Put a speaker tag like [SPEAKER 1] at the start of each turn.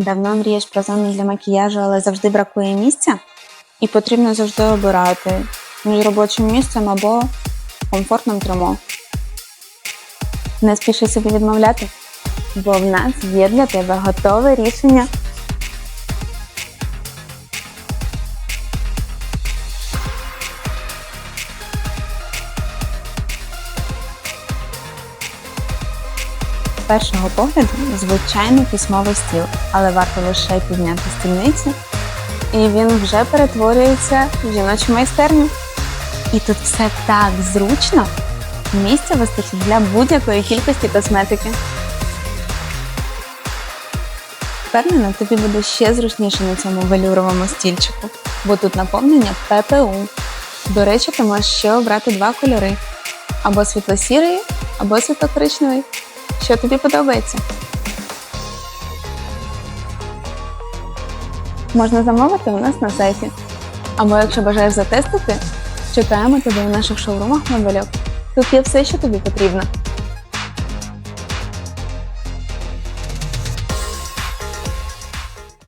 [SPEAKER 1] Давно мрієш про зону для макіяжу, але завжди бракує місця? І потрібно завжди обирати між робочим місцем або комфортним тримо. Не спіши собі відмовляти, бо в нас є для тебе готове рішення. Першого погляду звичайний письмовий стіл, але варто лише підняти стільниці, і він вже перетворюється в жіночу майстерню. І тут все так зручно. Місця вистачить для будь-якої кількості косметики. Впевнена, тобі буде ще зручніше на цьому велюровому стільчику, бо тут наповнення ППУ. До речі, ти можеш ще обрати два кольори: або світло-сірий, або світло-коричневий. Що тобі подобається? Можна замовити у нас на сайті. Або якщо бажаєш затестити, чекаємо тебе у наших шоурумах мобильок. Тут є все, що тобі потрібно.